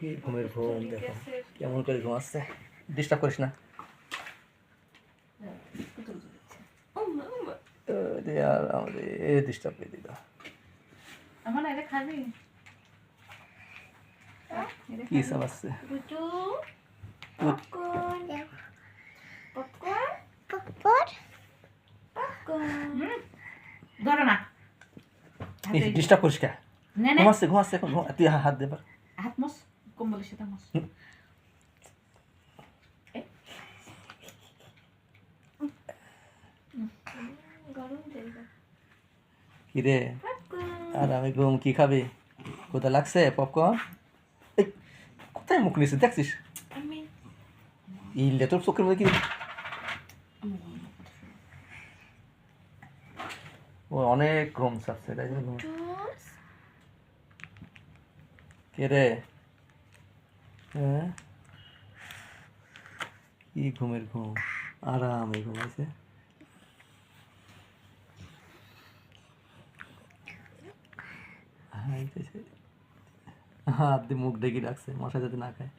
কি ঘুমের ঘুম দেখো। কেমন করে ঘুম আসছে? ডিস্টার্ব করিস না। পুতুল দিচ্ছে। উম্মা, উম্মা। আরে আর আমাদের ডিস্টার্ব করে দিল। আমার এটা খাবি কি সব আসছে ধরো না। ডিস্টার্ব করিস কে? ঘুমাচ্ছে ঘুমাচ্ছে এখন তুই হাত দে। হাত মস কম্বলের সাথে মস হুম। গরম কি আর আমি ঘুম কি খাবি? কোথায় লাগছে পপকর্ন? কোথায় মুখ নিছে দেখছিস? ইলে তোর চোখের মধ্যে কি ও অনেক ঘুম চাচ্ছে তাই জন্য কে রে হ্যাঁ? কি ঘুমের ঘুম? আরামে ঘুমাইছে। হাত দিয়ে মুখ ডেকে ডাকছে মশা যাতে না খায়।